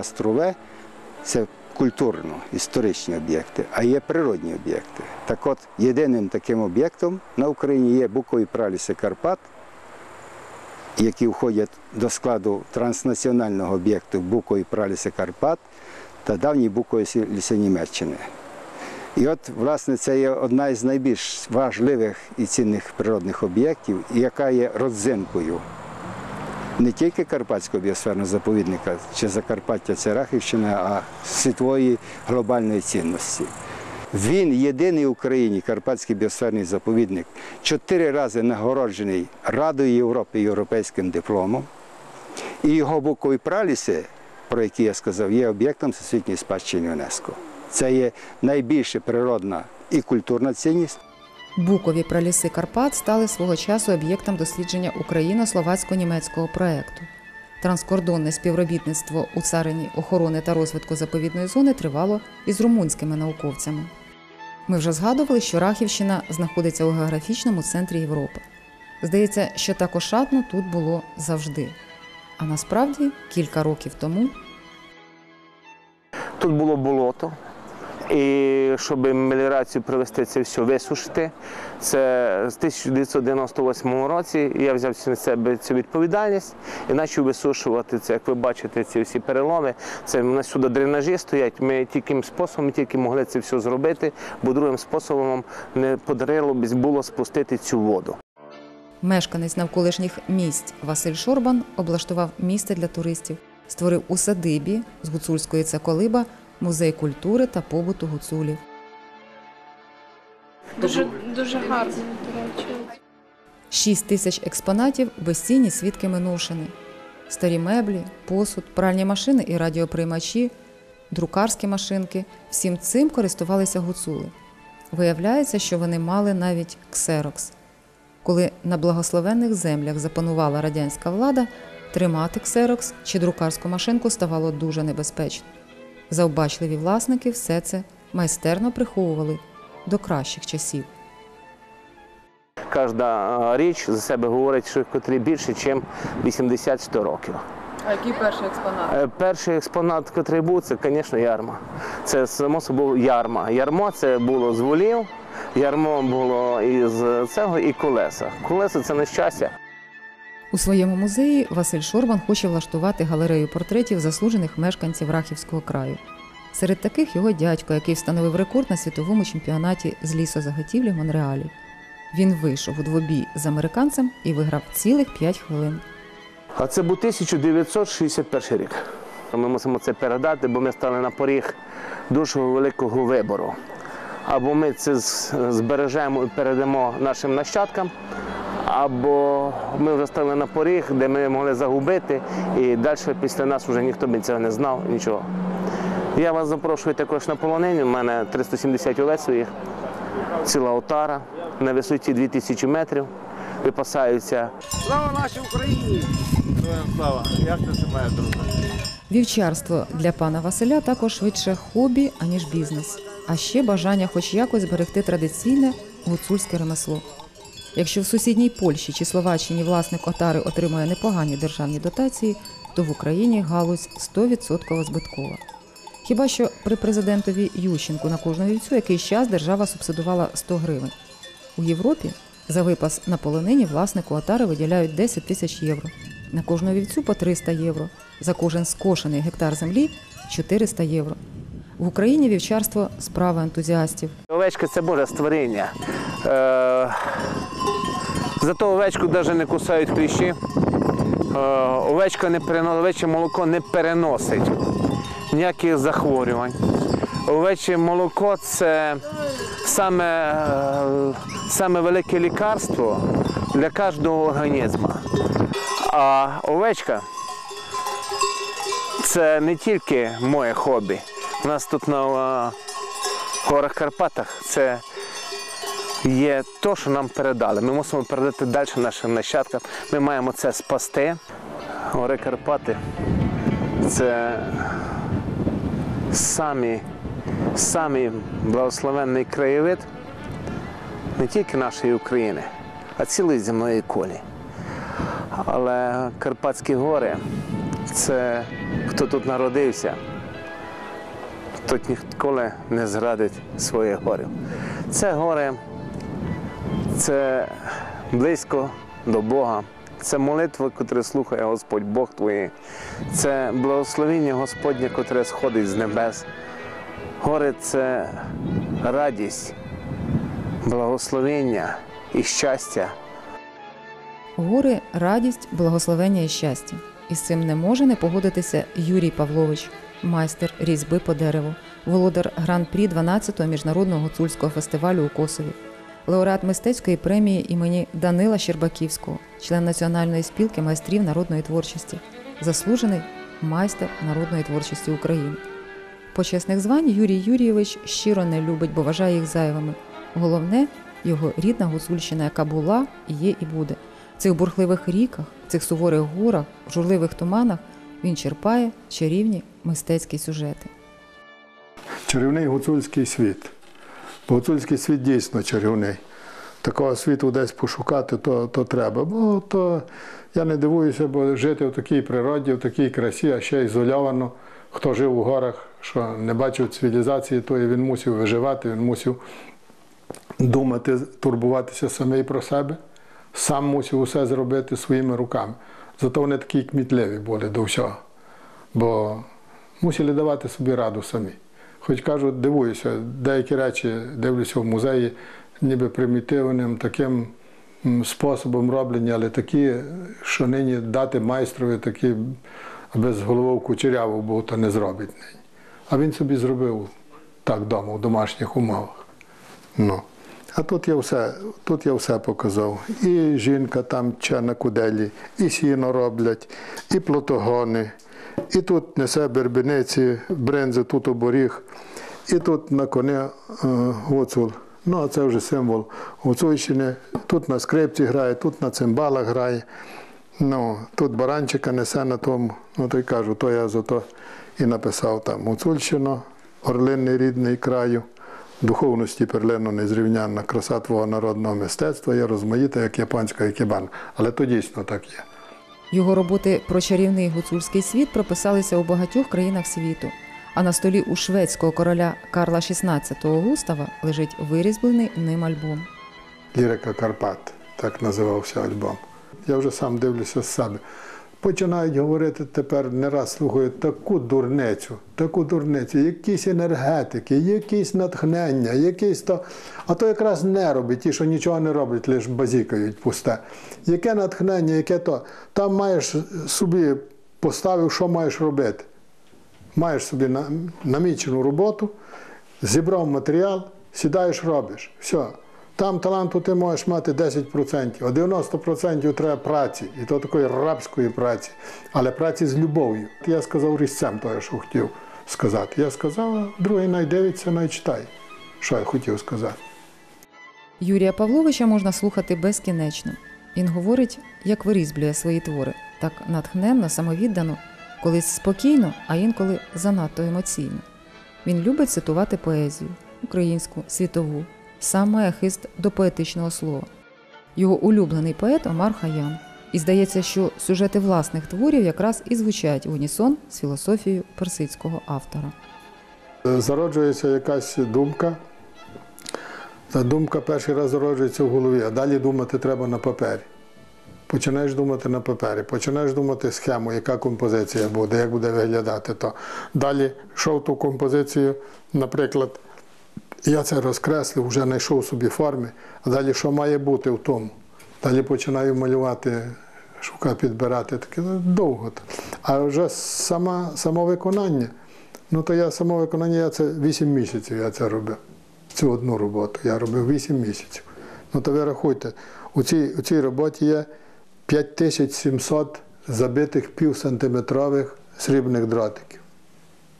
Острове це культурно-історичні об'єкти, а є природні об'єкти. Так от, єдиним таким об'єктом на Україні є букові праліси Карпат, які входять до складу транснаціонального об'єкту Букові праліси Карпат та давній букові ліси Німеччини. І от, власне, це є одна із найбільш важливих і цінних природних об'єктів, яка є родзинкою не тільки Карпатського біосферного заповідника чи Закарпаття це Рахівщина, а світової глобальної цінності. Він єдиний в Україні Карпатський біосферний заповідник, чотири рази нагороджений Радою Європи європейським дипломом. І його букові праліси, про які я сказав, є об'єктом всесвітньої спадщини ЮНЕСКО. Це є найбільша природна і культурна цінність. Букові праліси Карпат стали свого часу об'єктом дослідження україно-словацько-німецького проекту. Транскордонне співробітництво у царині охорони та розвитку заповідної зони тривало із румунськими науковцями. Ми вже згадували, що Рахівщина знаходиться у географічному центрі Європи. Здається, що так ошатно тут було завжди. А насправді кілька років тому Тут було болото. І щоб меліорацію провести це все висушити, це з 1998 році я взяв на себе цю відповідальність і почав висушувати це. Як ви бачите, ці всі переломи. Це в нас сюди дренажі стоять. Ми тільки способом тільки могли це все зробити, бо другим способом не подарило б було спустити цю воду. Мешканець навколишніх місць Василь Шорбан облаштував місце для туристів, створив у садибі з гуцульської це колиба музей культури та побуту гуцулів. Дуже дуже гарно, до речі. Шість тисяч експонатів безцінні свідки минувшини. Старі меблі, посуд, пральні машини і радіоприймачі, друкарські машинки всім цим користувалися гуцули. Виявляється, що вони мали навіть ксерокс. Коли на благословенних землях запанувала радянська влада, тримати ксерокс чи друкарську машинку ставало дуже небезпечно. Завбачливі власники все це майстерно приховували до кращих часів. Кожна е, річ за себе говорить, що котрі більше, ніж 80-100 років. А який перший експонат? Е, Перший експонат, який був, це, звісно, ярма. Це само собою ярма. Ярмо це було з волів, ярмо було із цього і колеса. Колеса це нещастя. У своєму музеї Василь Шорбан хоче влаштувати галерею портретів заслужених мешканців Рахівського краю. Серед таких його дядько, який встановив рекорд на світовому чемпіонаті з лісозаготівлі в Монреалі. Він вийшов у двобій з американцем і виграв цілих 5 хвилин. А це був 1961 рік. Ми мусимо це передати, бо ми стали на поріг дуже великого вибору. Або ми це збережемо і передамо нашим нащадкам, або ми вже стали на поріг, де ми могли загубити, і далі після нас вже ніхто б цього не знав, нічого. Я вас запрошую також на полонину. У мене 370 овець своїх, ціла отара на висоті 2000 метрів. Випасаються Слава нашій Україні! Слава! Як це має друга? Вівчарство для пана Василя також швидше хобі, аніж бізнес, а ще бажання хоч якось зберегти традиційне гуцульське ремесло. Якщо в сусідній Польщі чи Словаччині власник отари отримує непогані державні дотації, то в Україні галузь 100% збиткова. Хіба що при президентові Ющенку на кожну вівцю якийсь час держава субсидувала 100 гривень. У Європі за випас на полонині власнику отари виділяють 10 тисяч євро. На кожну вівцю по 300 євро. За кожен скошений гектар землі 400 євро. В Україні вівчарство справа ентузіастів. Овечка це Боже створіння. Е, зато овечку навіть не кусають кліщі. Е, овечка не переносить, овече молоко не переносить ніяких захворювань. Овече молоко це саме, е, саме велике лікарство для кожного організму. А овечка це не тільки моє хобі. У нас тут на горах Карпатах це є те, що нам передали. Ми мусимо передати далі нашим нащадкам. Ми маємо це спасти. Гори Карпати це самі, самі благословенний краєвид не тільки нашої України, а цілої земної колі. Але Карпатські гори це хто тут народився, той ніколи не зрадить своє горе. Це горе це близько до Бога. Це молитва, яку слухає Господь Бог твій. Це благословіння Господнє, котре сходить з небес. Горе це радість, благословення і щастя. Гори, радість, благословення і щастя. І з цим не може не погодитися Юрій Павлович, майстер різьби по дереву, володар гран-прі 12-го міжнародного гуцульського фестивалю у Косові, лауреат мистецької премії імені Данила Щербаківського, член Національної спілки майстрів народної творчості, заслужений майстер народної творчості України. Почесних звань Юрій Юрійович щиро не любить, бо вважає їх зайвими. Головне його рідна гуцульщина, яка була, є і буде. В цих бурхливих ріках, в цих суворих горах, в журливих туманах він черпає чарівні мистецькі сюжети. Чарівний гуцульський світ. Гуцульський світ дійсно чарівний. Такого світу десь пошукати, то, то треба. Бо то я не дивуюся, бо жити в такій природі, в такій красі, а ще ізольовано. Хто жив у горах, що не бачив цивілізації, то він мусив виживати, він мусив думати, турбуватися саме і про себе, сам мусив усе зробити своїми руками. Зато вони такі кмітливі були до всього. Бо мусили давати собі раду самі. Хоч кажу, дивуюся, деякі речі дивлюся в музеї, ніби примітивним таким способом роблені, але такі, що нині дати майстрові такі, аби з головою кучеряву був, то не зробить нині. А він собі зробив так вдома, в домашніх умовах. Ну. А тут я все, тут я все показав. І жінка там ча на куделі, і сіно роблять, і плотогони, і тут несе бербениці, брензи, тут оборіг, і тут на коні е, гуцул. Ну, а це вже символ Гуцульщини. Тут на скрипці грає, тут на цимбалах грає. Ну, тут баранчика несе на тому. Ну, то й кажу, то я зато і написав там Гуцульщина, орлинний рідний краю. Духовності перлину незрівнянна краса твого народного мистецтва є розмаїта, як японська ікебана. Але то дійсно так є. Його роботи про чарівний гуцульський світ прописалися у багатьох країнах світу. А на столі у шведського короля Карла XVI Густава лежить вирізблений ним альбом. Лірика Карпат, так називався альбом. Я вже сам дивлюся з себе. Починають говорити тепер, не раз слухаю, таку дурницю, таку дурницю, якісь енергетики, якісь натхнення, якісь то. А то якраз не робить, ті, що нічого не роблять, лише базікають пусте. Яке натхнення, яке то. Там маєш собі поставив, що маєш робити. Маєш собі намічену роботу, зібрав матеріал, сідаєш, робиш. Все. Там таланту ти можеш мати 10%, а 90% треба праці, і то такої рабської праці, але праці з любов'ю. Я сказав різцем того, що хотів сказати. Я сказав, другий найдивиться, найчитає, що я хотів сказати. Юрія Павловича можна слухати безкінечно. Він говорить, як вирізблює свої твори, так натхненно, самовіддано, колись спокійно, а інколи занадто емоційно. Він любить цитувати поезію українську, світову, сам має хист до поетичного слова. Його улюблений поет Омар Хаям. І здається, що сюжети власних творів якраз і звучать в унісон з філософією персидського автора. Зароджується якась думка. Та думка перший раз зароджується в голові, а далі думати треба на папері. Починаєш думати на папері, починаєш думати схему, яка композиція буде, як буде виглядати то. Далі йшов ту композицію, наприклад, я це розкреслив, вже знайшов собі форми, а далі що має бути в тому. Далі починаю малювати, шукати, підбирати, таке ну, довго. А вже сама, самовиконання, ну то я самовиконання, я це 8 місяців я це робив. Цю одну роботу я робив 8 місяців. Ну то ви рахуйте, у цій, у цій роботі є 5700 забитих півсантиметрових срібних дротиків.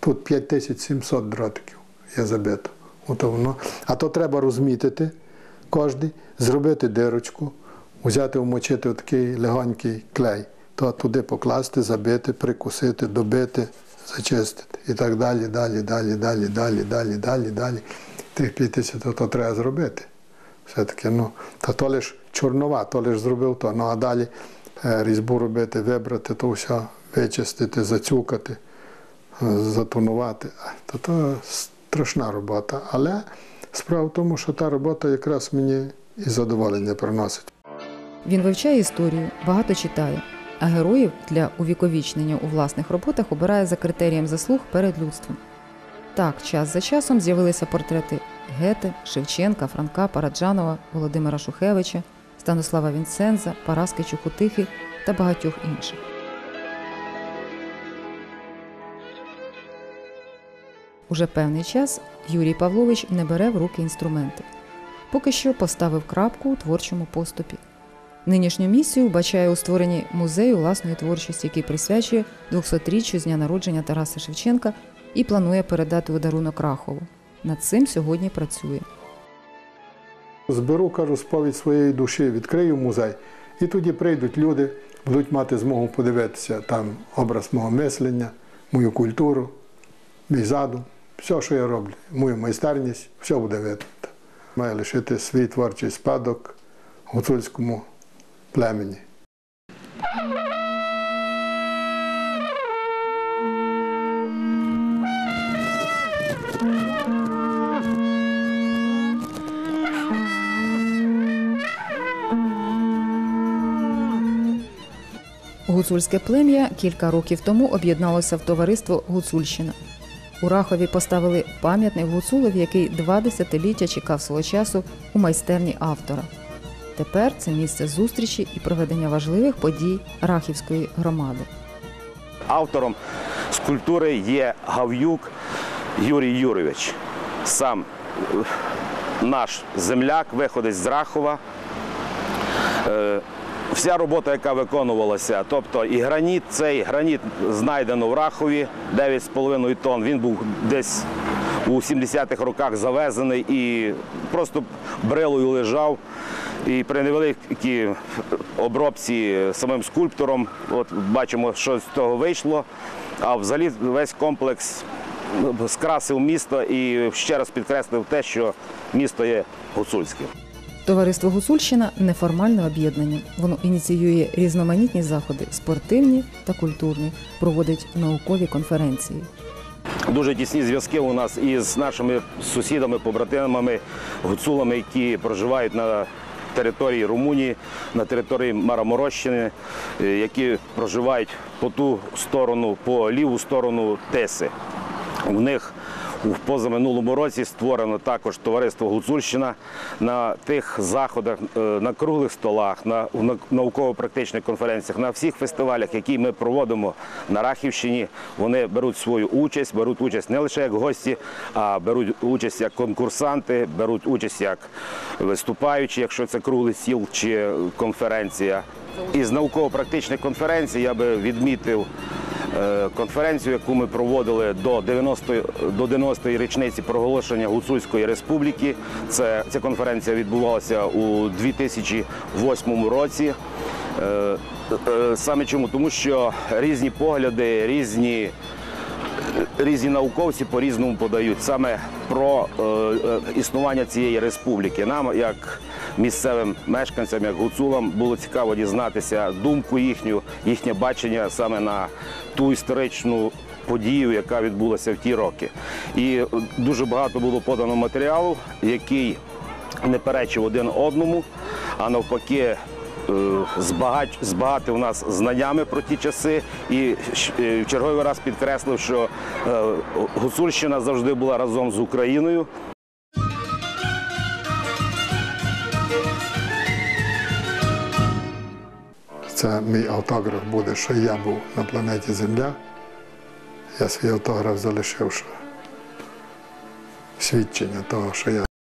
Тут 5700 дротиків є забито. Ото. А то треба розмітити кожний, зробити дирочку, взяти, вмочити такий легонький клей, то туди покласти, забити, прикусити, добити, зачистити. І так далі, далі, далі, далі, далі, далі, далі, далі. Тих 50 то, то треба зробити. Все-таки, ну, та то лиш чорнова, то лиш зробив то. Ну а далі е, різьбу робити, вибрати, то все вичистити, зацюкати, е, затонувати. То, то страшна робота. Але справа в тому, що та робота якраз мені і задоволення приносить. Він вивчає історію, багато читає, а героїв для увіковічнення у власних роботах обирає за критерієм заслуг перед людством. Так, час за часом з'явилися портрети Гете, Шевченка, Франка, Параджанова, Володимира Шухевича, Станислава Вінценза, Параски Чухотихи та багатьох інших. Уже певний час Юрій Павлович не бере в руки інструменти. Поки що поставив крапку у творчому поступі. Нинішню місію вбачає у створенні музею власної творчості, який присвячує 200-річчю з дня народження Тараса Шевченка і планує передати у дарунок Рахову. Над цим сьогодні працює. Зберу, кажу, сповідь своєї душі, відкрию музей, і тоді прийдуть люди, будуть мати змогу подивитися там образ мого мислення, мою культуру, мій задум, все, що я роблю, мою майстерність, все буде видно. Має лишити свій творчий спадок гуцульському племені. Гуцульське плем'я кілька років тому об'єдналося в товариство Гуцульщина. У Рахові поставили пам'ятник Гуцулові, який два десятиліття чекав свого часу у майстерні автора. Тепер це місце зустрічі і проведення важливих подій Рахівської громади. Автором скульптури є Гав'юк Юрій Юрійович. Сам е, наш земляк, виходить з Рахова. Вся робота, яка виконувалася, тобто і граніт, цей граніт знайдено в Рахові 9,5 тонн. Він був десь у 70-х роках завезений і просто брилою лежав. І при невеликій обробці самим скульптором, от бачимо, що з того вийшло. А взагалі весь комплекс скрасив місто і ще раз підкреслив те, що місто є гуцульським. Товариство Гуцульщина неформальне об'єднання. Воно ініціює різноманітні заходи спортивні та культурні, проводить наукові конференції. Дуже тісні зв'язки у нас із нашими сусідами, побратимами, гуцулами, які проживають на території Румунії, на території Мараморощини, е, які проживають по ту сторону, по ліву сторону Теси. У них в позаминулому році створено також товариство Гуцульщина на тих заходах, е, на круглих столах, на на науково-практичних конференціях, на всіх фестивалях, які ми проводимо на Рахівщині. Вони беруть свою участь, беруть участь не лише як гості, а беруть участь як конкурсанти, беруть участь як виступаючі, якщо це круглий стіл чи конференція. Із науково-практичних конференцій я би відмітив конференцію, яку ми проводили до 90-ї до 90-ї річниці проголошення Гуцульської республіки. Це ця конференція відбувалася у 2008 році. Е, е, Саме чому? Тому що різні погляди, різні різні науковці по-різному подають саме про е, е, існування цієї республіки. Нам, як місцевим мешканцям, як гуцулам, було цікаво дізнатися думку їхню, їхнє бачення саме на ту історичну подію, яка відбулася в ті роки. І дуже багато було подано матеріалу, який не перечив один одному, а навпаки. е, збагатив нас знаннями про ті часи і е, в черговий раз підкреслив, що е, Гуцульщина завжди була разом з Україною. Це мій автограф буде, що я був на планеті Земля. Я свій автограф залишив, що свідчення того, що я